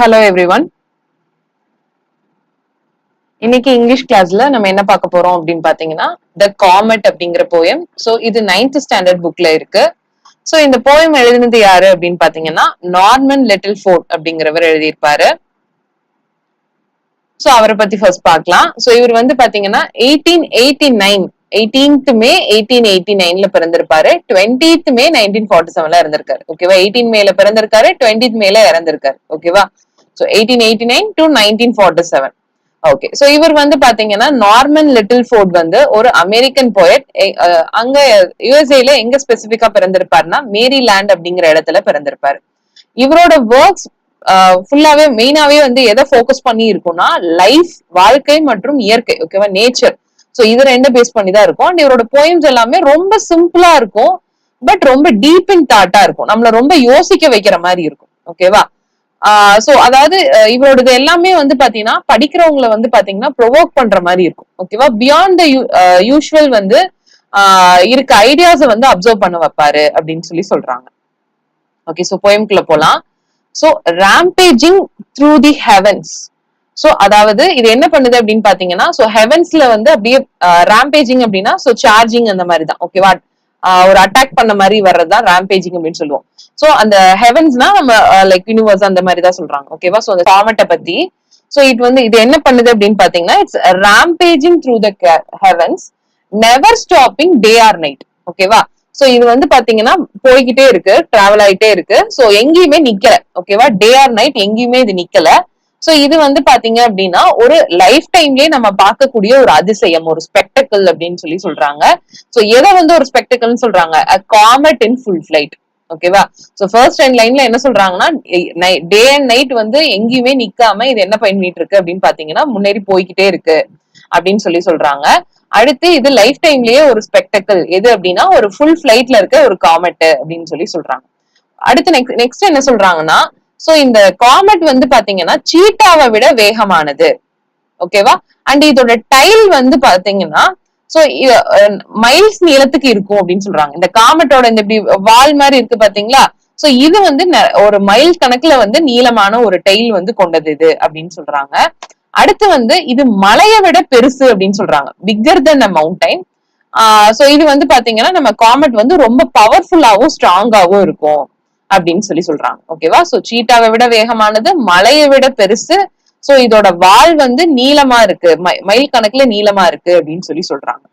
Hello everyone இன்னைக்கு English கிளாஸ்ல நம்ம என்ன பார்க்க போறோம் அப்படின்னு பாத்தீங்கன்னா த காமெட் அப்படிங்கிற போயம் சோ இது நைன்த் ஸ்டாண்டர்ட் புக்ல இருக்கு. சோ இந்த போயம் எழுதினது யாரு அப்படின்னு பாத்தீங்கன்னா நார்மன் லிட்டில் ஃபோர்ட் அப்படிங்கிறவர் எழுதியிருப்பாரு. சோ அவரை பத்தி ஃபர்ஸ்ட் பார்க்கலாம். சோ இவர் வந்து பாத்தீங்கன்னா eighteen eighty nine eighteenth May eighteen eighty நைன்ல பிறந்திருப்பாரு டுவெண்ட்டித் மே நைன்டீன் ஃபார்ட்டி செவன்ல இருந்திருக்காரு ஓகேவா எயிட்டீன் மேல பிறந்திருக்காரு டுவெண்ட்டித் மேல இறந்திருக்காரு. ஓகேவா so eighteen eighty nine to nineteen forty seven okay so இவர் வந்து பாத்தீங்கன்னா நார்மன் லிட்டில் ஃபோர்ட் வந்து ஒரு அமெரிக்கன் போயட் அங்க யுஎஸ்ஏல எங்க ஸ்பெசிபிக்கா பிறந்திருப்பாருன்னா மேரி லேண்ட் அப்படிங்கிற இடத்துல பிறந்திருப்பாரு. இவரோட ஒர்க்ஸ் ஃபுல்லாவே மெயினாவே வந்து எதை ஃபோக்கஸ் பண்ணி இருக்கும்னா லைஃப் வாழ்க்கை மற்றும் இயற்கை ஓகேவா நேச்சர் சோ இது ரெண்டும் பேஸ் பண்ணி தான் இருக்கும். அண்ட் இவரோட போயம்ஸ் எல்லாமே ரொம்ப சிம்பிளா இருக்கும் பட் ரொம்ப டீப் இன் தாட்டா இருக்கும். நம்மள ரொம்ப யோசிக்க வைக்கிற மாதிரி இருக்கும் ஓகேவா சோ அதாவது இவரோடது எல்லாமே வந்து பாத்தீங்கன்னா படிக்கிறவங்கள வந்து பாத்தீங்கன்னா ப்ரொவோக் பண்ற மாதிரி இருக்கும். ஓகேவா பியாண்ட் த யூஷுவல் வந்து ஆஹ் இருக்க ஐடியாஸ வந்து அப்சர்வ் பண்ண வைப்பாரு அப்படின்னு சொல்லி சொல்றாங்க. ஓகே சோ போயம்குள்ள போலாம். So rampaging through the heavens so அதாவது இது என்ன பண்ணுது அப்படின்னு பாத்தீங்கன்னா சோ ஹெவன்ஸ்ல வந்து அப்படியே ரேம்பேஜிங் அப்படின்னா சோ சார்ஜிங் அந்த மாதிரி தான். ஓகேவா ஒரு அட்டாக் பண்ண மாதிரி வர்றதுதான் ரேம்பேஜிங் அப்படின்னு சொல்லுவோம். சோ அந்த ஹெவன்ஸ்னா நம்ம லைக் யூனிவர்ஸ் அந்த மாதிரி தான் சொல்றாங்க ஓகேவா சோ அந்த காமெட்டை பத்தி. சோ இது வந்து இது என்ன பண்ணுது அப்படின்னு பாத்தீங்கன்னா it's rampaging through the heavens never stopping day or night ஓகேவா சோ இது வந்து பாத்தீங்கன்னா போய்கிட்டே இருக்கு டிராவல் ஆயிட்டே இருக்கு. சோ எங்கேயுமே நிக்கல. ஓகேவா டே ஆர் நைட் எங்கேயுமே இது நிக்கல. சோ இது வந்து பாத்தீங்க அப்படின்னா ஒரு லைஃப் டைம்லயே நம்ம பார்க்கக்கூடிய ஒரு அதிசயம் ஒரு ஸ்பெக்டக்கிள் அப்படின்னு சொல்லி சொல்றாங்க. சோ எதை வந்து ஒரு ஸ்பெக்டக்கிள்னு சொல்றாங்க? A comet in full flight ஓகேவா சோ ஃபர்ஸ்ட் ரெண்டு லைன்ல என்ன சொல்றாங்கன்னா டே அண்ட் நைட் வந்து எங்கேயுமே நிக்காம இது என்ன பண்ணிட்டு இருக்கு அப்படின்னு பாத்தீங்கன்னா முன்னேறி போய்கிட்டே இருக்கு அப்படின்னு சொல்லி சொல்றாங்க. அடுத்து இது லைஃப் டைம்லயே ஒரு ஸ்பெக்டக்கிள் எது அப்படின்னா ஒரு ஃபுல் ஃபிளைட்ல இருக்க ஒரு காமெட் அப்படின்னு சொல்லி சொல்றாங்க. அடுத்து நெக்ஸ்ட் நெக்ஸ்ட் என்ன சொல்றாங்கன்னா சோ இந்த காமெட் வந்து பாத்தீங்கன்னா சீட்டாவை விட வேகமானது. ஓகேவா அண்ட் இதோட டைல் வந்து பாத்தீங்கன்னா சோ மைல்ஸ் நீளத்துக்கு இருக்கும் அப்படின்னு சொல்றாங்க. இந்த காமெட்டோட இந்த இப்படி வால் மாதிரி இருக்கு பாத்தீங்களா? சோ இது வந்து ஒரு மைல் கணக்குல வந்து நீளமான ஒரு டைல் வந்து கொண்டது இது அப்படின்னு சொல்றாங்க. அடுத்து வந்து இது மலையை விட பெருசு அப்படின்னு சொல்றாங்க. Bigger than a mountain ah so இது வந்து பாத்தீங்கன்னா நம்ம காமெட் வந்து ரொம்ப பவர்ஃபுல்லாவும் ஸ்ட்ராங்காவும் இருக்கும். அப்படின்னு சொல்லி சொல்றாங்க. ஓகேவா சோ சீட்டாவை விட வேகமானது மலையை விட பெருசு. சோ இதோட வால் வந்து நீளமா இருக்கு. மைல் கணக்குல நீளமா இருக்கு அப்படின்னு சொல்லி சொல்றாங்க.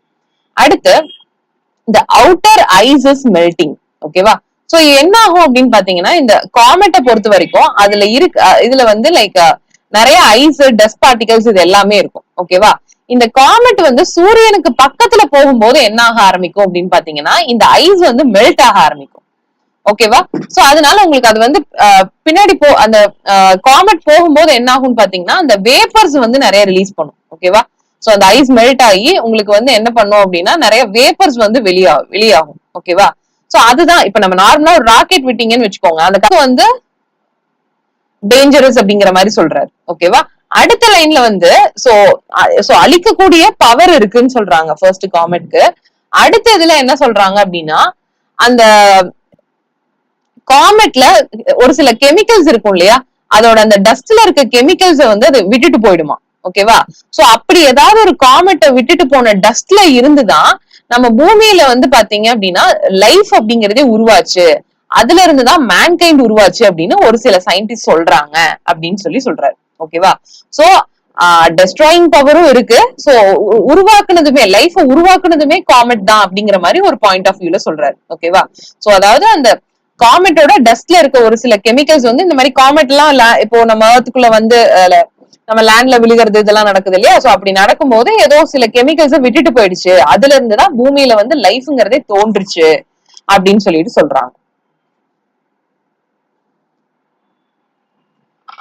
அடுத்து இந்த அவுட்டர் ஐஸ் இஸ் மெல்டிங் ஓகேவா சோ என்ன ஆகும் அப்படின்னு பாத்தீங்கன்னா இந்த காமெட்டை பொறுத்த வரைக்கும் அதுல இருக்கு இதுல வந்து லைக் நிறைய ஐஸ் டஸ்ட் பார்ட்டிகல்ஸ் இது எல்லாமே இருக்கும். ஓகேவா இந்த காமெட் வந்து சூரியனுக்கு பக்கத்துல போகும்போது என்ன ஆக ஆரம்பிக்கும் அப்படின்னு பாத்தீங்கன்னா இந்த ஐஸ் வந்து மெல்ட் ஆக ஆரம்பிக்கும். ஓகேவா? சோ அதனால உங்களுக்கு அது வந்து பின்னாடி போ அந்த காமெட் போகும்போது என்ன ஆகும்னு பாத்தீங்கன்னா அந்த வேப்பர்ஸ் வந்து நிறைய ரிலீஸ் பண்ணும். ஓகேவா? சோ அந்த ஐஸ் மெல்ட் ஆகி உங்களுக்கு வந்து என்ன பண்ணும் அப்படின்னா நிறைய வேப்பர்ஸ் வந்து வெளியா வெளியாகும். ஓகேவா? சோ அதுதான். இப்ப நம்ம நார்மலா ஒரு ராக்கெட் விட்டீங்கன்னு வச்சுக்கோங்க. அந்த கத்து வந்து டேஞ்சரஸ் அப்படிங்கிற மாதிரி சொல்றாரு. ஓகேவா? அடுத்த லைன்ல வந்து சோ சோ அழிக்கக்கூடிய பவர் இருக்குன்னு சொல்றாங்க ஃபர்ஸ்ட் காமெட்க்கு அடுத்த இதுல என்ன சொல்றாங்க அப்படின்னா அந்த காமெட்ல ஒரு சில கெமிக்கல்ஸ் இருக்கும் இல்லையா? அதோட அந்த டஸ்ட்ல இருக்க கெமிக்கல்ஸ வந்து அது விட்டுட்டு போயிடுமா? ஓகேவா சோ அப்படி ஏதாவது ஒரு காமெட்டை விட்டுட்டு போன டஸ்ட்ல இருந்துதான் நம்ம பூமியில வந்து பாத்தீங்க அப்படின்னா லைஃப் அப்படிங்கறதே உருவாச்சு. அதுல இருந்துதான் மேன்கைண்ட் உருவாச்சு அப்படின்னு ஒரு சில சயின்டிஸ்ட் சொல்றாங்க அப்படின்னு சொல்லி சொல்றாரு. ஓகேவா சோ டெஸ்ட்ராயிங் பவரும் இருக்கு. சோ உருவாக்குனதுமே லைஃப உருவாக்குனதுமே காமெட் தான் அப்படிங்கிற மாதிரி ஒரு பாயிண்ட் ஆஃப் வியூல சொல்றாரு. ஓகேவா சோ அதாவது அந்த காமெட்டோட டஸ்ட்ல இருக்க ஒரு சில கெமிக்கல்ஸ் வந்து இந்த மாதிரி காமெட் எல்லாம் இப்போ நம்ம ஏர்த்துக்குள்ள வந்து நம்ம லேண்ட்ல விழுகிறது இதெல்லாம் நடக்குது இல்லையா? சோ அப்படி நடக்கும்போது ஏதோ சில கெமிக்கல்ஸை விட்டுட்டு போயிடுச்சு. அதுல இருந்துதான் பூமியில வந்து லைஃப்ங்கிறதே தோன்றுச்சு அப்படின்னு சொல்லிட்டு சொல்றாங்க.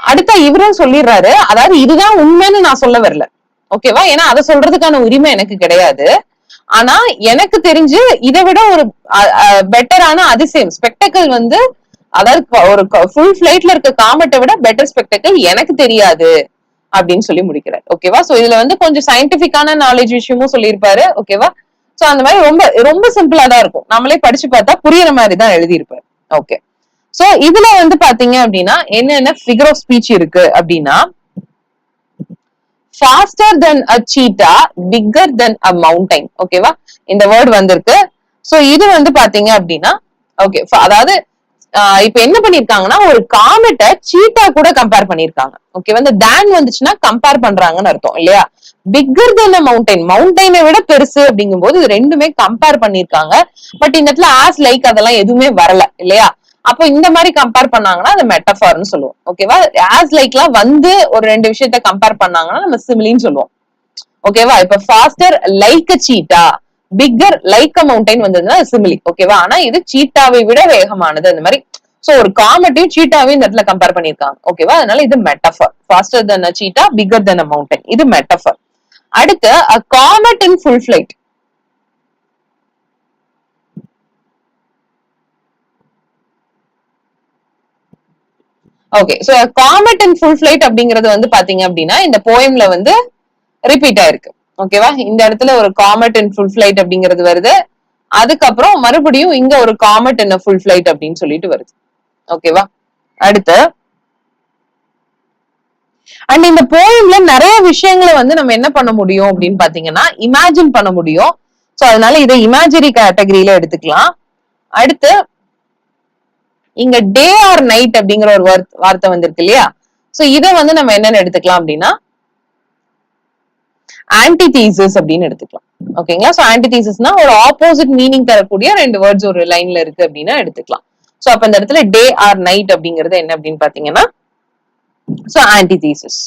அடுத்த இவரும் சொல்லிடுறாரு. அதாவது இதுதான் உண்மைன்னு நான் சொல்ல வரல. ஓகேவா ஏன்னா அதை சொல்றதுக்கான உரிமை எனக்கு கிடையாது. ஆனா எனக்கு தெரிஞ்சு இதை விட ஒரு பெட்டரான அதிசயம். ஸ்பெக்டக்கல் வந்து அதாவது ஒரு ஃபுல் ஃபிளைட்ல இருக்க காமெட்டை விட பெட்டர் ஸ்பெக்டக்கல் எனக்கு தெரியாது அப்படின்னு சொல்லி முடிக்கிறார். ஓகேவா சோ இதுல வந்து கொஞ்சம் சயின்டிபிக்கான நாலேஜ் விஷயமும் சொல்லியிருப்பாரு. ஓகேவா சோ அந்த மாதிரி ரொம்ப ரொம்ப சிம்பிளா தான் இருக்கும். நம்மளே படிச்சு பார்த்தா புரியற மாதிரி தான் எழுதியிருப்பாரு. ஓகே சோ இதுல வந்து பாத்தீங்க அப்படின்னா என்னென்ன ஃபிகர் ஆஃப் ஸ்பீச் இருக்கு அப்படின்னா faster than a cheetah bigger than a mountain ஓகேவா இந்த வேர்ட் வந்திருக்கு. சோ இது வந்து பாத்தீங்க அப்படின்னா ஓகே அதாவது ஆஹ் இப்ப என்ன பண்ணிருக்காங்கன்னா ஒரு காமெட்டை சீட்டா கூட கம்பேர் பண்ணிருக்காங்க. ஓகே வந்து தேன் வந்துச்சுன்னா கம்பேர் பண்றாங்கன்னு அர்த்தம் இல்லையா? பிக்கர் தென் அ மவுண்டைன் மவுண்டைனை விட பெருசு அப்படிங்கும் போது இது ரெண்டுமே கம்பேர் பண்ணிருக்காங்க. பட் இந்த இடத்துல ஆஸ் லைக் அதெல்லாம் எதுவுமே வரல இல்லையா? அப்போ இந்த மாதிரி கம்பேர் பண்ணாங்கன்னா அது மெட்டஃபார்னு சொல்லுவோம். ஓகேவா ஆஸ் லைக்லாம் வந்து ஒரு ரெண்டு விஷயத்த கம்பேர் பண்ணாங்கன்னா நம்ம சிமிலின்னு சொல்லுவோம். ஓகேவா இப்ப faster like cheetah bigger like a mountain வந்ததுன்னா சிமிலி ஓகேவா ஆனா இது சீட்டாவை விட வேகமானது அந்த மாதிரி. சோ ஒரு காமெட்டையும் சீட்டாவையும் இந்த இடத்துல கம்பேர் பண்ணிருக்காங்க ஓகேவா அதனால இது metaphor faster than cheetah bigger than mountain இது மெட்டஃபர் அடுத்து a comet in full flight okay so comet in full flight அப்படிங்கிறது வந்து பாத்தீங்க அப்படின்னா இந்த போயம்ல வந்து ரிப்பீட் ஆயிருக்கு. ஓகேவா இந்த இடத்துல ஒரு காமெட் இன் ஃபுல் ஃபிளைட் அப்படிங்கிறது வருது. அதுக்கப்புறம் மறுபடியும் இங்க ஒரு காமெட் இன் ஃபுல் ஃபிளைட் அப்படின்னு சொல்லிட்டு வருது. ஓகேவா அடுத்து அண்ட் இந்த போயம்ல நிறைய விஷயங்களை வந்து நம்ம என்ன பண்ண முடியும் அப்படின்னு பாத்தீங்கன்னா இமேஜின் பண்ண முடியும். சோ அதனால இதை இமேஜரி கேட்டகரியில எடுத்துக்கலாம். அடுத்து இங்க டே ஆர் நைட் அப்படிங்கிற ஒரு வார்த்தை வந்திருக்கு இல்லையா? சோ இத வந்து நம்ம என்னன்னு எடுத்துக்கலாம் அப்படின்னா ஆன்டிதீசஸ் அப்படின்னு எடுத்துக்கலாம். ஓகேங்களா சோ ஆன்டிதீசஸ்னா ஒரு ஆப்போசிட் மீனிங் தரக்கூடிய ரெண்டு வேர்ட்ஸ் ஒரு லைன்ல இருக்கு அப்படின்னா எடுத்துக்கலாம். சோ அப்ப இந்த இடத்துல டே ஆர் நைட் அப்படிங்கிறது என்ன அப்படின்னு பாத்தீங்கன்னா சோ ஆன்டிதீசஸ்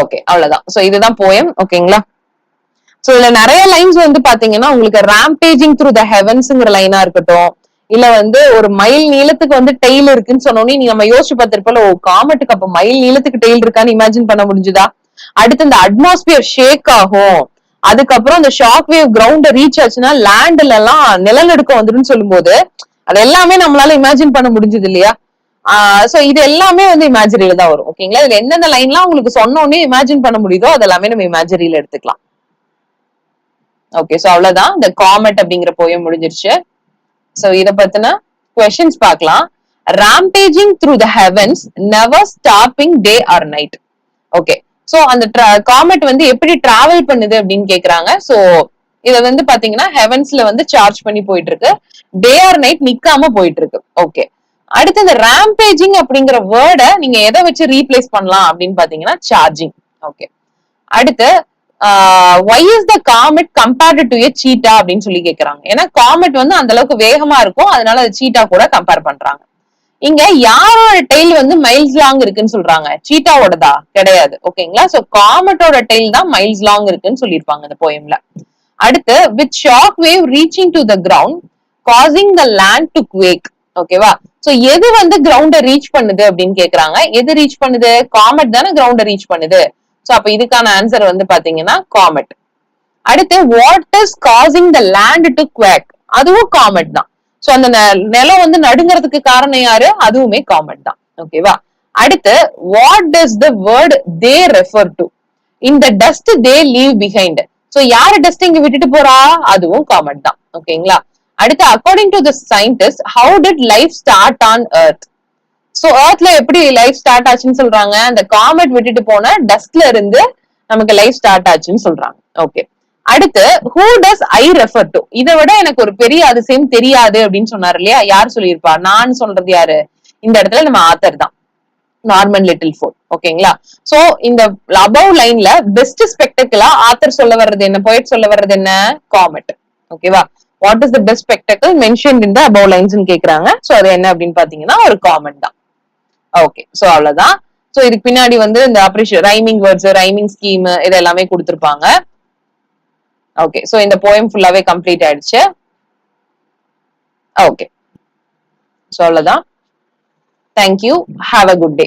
ஓகே அவ்வளவுதான். சோ இதுதான் போயம் ஓகேங்களா சோ இதுல நிறைய லைன்ஸ் வந்து பாத்தீங்கன்னா உங்களுக்கு ரேம்பேஜிங் த்ரூ த ஹெவன்ஸ்ங்கிற லைனா இருக்கட்டும் இல்ல வந்து ஒரு மைல் நீளத்துக்கு வந்து டெய்ல் இருக்குன்னு சொன்னோன்னே நீ நம்ம யோசிச்சு பார்த்திருப்போம் ஓ காமெட்டுக்கு அப்ப மைல் நீளத்துக்கு டெய்ல் இருக்கான்னு இமேஜின் பண்ண முடிஞ்சுதா? அடுத்து இந்த அட்மாஸ்பியர் ஷேக் ஆகும். அதுக்கப்புறம் அந்த ஷாக் வேவ் கிரவுண்ட ரீச் ஆச்சுன்னா லேண்ட்ல எல்லாம் நிலநடுக்கம் வந்துடும் சொல்லும்போது அது எல்லாமே நம்மளால இமேஜின் பண்ண முடிஞ்சது இல்லையா? சோ இது எல்லாமே வந்து இமேஜரியில தான் வரும் ஓகேங்களா இதுல எந்தெந்த லைன்லாம் உங்களுக்கு சொன்ன உடனே இமேஜின் பண்ண முடியுதோ அது எல்லாமே நம்ம இமேஜரியில எடுத்துக்கலாம். ஓகே சோ அவ்வளவுதான். இந்த காமெட் அப்படிங்கிற போயம் முடிஞ்சிருச்சு. சோ இத பத்தின கொஸ்டின்ஸ் பார்க்கலாம். Rampaging through the heavens never stopping day or night okay so அந்த காமெட் வந்து எப்படி டிராவல் பண்ணுது அப்படின்னு கேக்குறாங்க. சோ இத வந்து பாத்தீங்கன்னா ஹெவன்ஸ்ல வந்து சார்ஜ் பண்ணி போயிட்டு இருக்கு டே ஆர் நைட் நிக்காம போயிட்டு இருக்கு ஓகே அடுத்து இந்த ரேம்பேஜிங் அப்படிங்கிற வேர்டை நீங்க எதை வச்சு ரீப்ளேஸ் பண்ணலாம் அப்படின்னு பாத்தீங்கன்னா சார்ஜிங் ஓகே அடுத்து why is the comet compared to a cheetah அப்படின்னு சொல்லி கேக்குறாங்க. ஏன்னா காமெட் வந்து அந்த அளவுக்கு வேகமா இருக்கும் அதனால அது சீட்டா கூட கம்பேர் பண்றாங்க. இங்க யாரோட டெய்ல் வந்து மைல்ஸ் லாங் இருக்குன்னு சொல்றாங்க? சீட்டாவோடதா கிடையாது. ஓகேங்களா சோ காமெட்டோட டெய்ல் தான் மைல்ஸ் லாங் இருக்குன்னு சொல்லியிருப்பாங்க இந்த போயம்ல அடுத்து with shock wave reaching to the ground causing the land to quake ஓகேவா சோ எது வந்து கிரவுண்ட ரீச் பண்ணுது அப்படின்னு கேக்குறாங்க. எது ரீச் பண்ணுது? காமெட் தானே கிரவுண்ட ரீச் பண்ணுது. சோ அப்ப இதுக்கான ஆன்சர் வந்து பாத்தீங்கன்னா காமெட் அடுத்து what is causing the land to quake அதுவும் காமெட் தான். சோ அந்த நெ- நிலம் வந்து நடுங்கிறதுக்கு காரணம் யாரு? அதுவுமே காமெட் தான். ஓகேவா அடுத்து what does the word they refer to இந்த dust they leave behind so யாரு டஸ்ட் இங்க விட்டுட்டு போறா? அதுவும் காமெட் தான். ஓகேங்களா அடுத்து according to the scientist how did life start on earth so ஏர்த்ல எப்படி லைஃப் ஸ்டார்ட் ஆச்சுன்னு சொல்றாங்க. அந்த காமெட் விட்டுட்டு போன டஸ்ட்ல இருந்து நமக்கு லைஃப் ஸ்டார்ட் ஆச்சுன்னு சொல்றாங்க. ஓகே அடுத்து who does I refer to இதை விட எனக்கு ஒரு பெரிய அதிசயம் தெரியாது அப்படின்னு சொன்னார் இல்லையா? யார் சொல்லியிருப்பா? நான் சொல்றது யாரு? இந்த இடத்துல நம்ம ஆத்தர் தான். நார்மன் லிட்டில் ஃபோர்ட் ஓகேங்களா சோ இந்த அபவ் லைன்ல பெஸ்ட் ஸ்பெக்டக்கிளா ஆத்தர் சொல்ல வர்றது என்ன? போயிட் சொல்ல வர்றது என்ன? காமெட் ஓகேவா what is the best spectacle mention இந்த த அபவ் லைன்ஸ் கேக்குறாங்க. சோ அது என்ன அப்படின்னு பாத்தீங்கன்னா ஒரு காமெட் தான். ஓகே சோ அவ்வளவுதான். சோ இதுக்கு பின்னாடி வந்து இந்த appreciate rhyming words rhyming scheme இது எல்லாமே கொடுத்துருப்பாங்க. ஓகே சோ இந்த போயம் ஃபுல்லாவே கம்ப்ளீட் ஆயிடுச்சு. ஓகே சோ அவ்வளவுதான். Thank you have a good day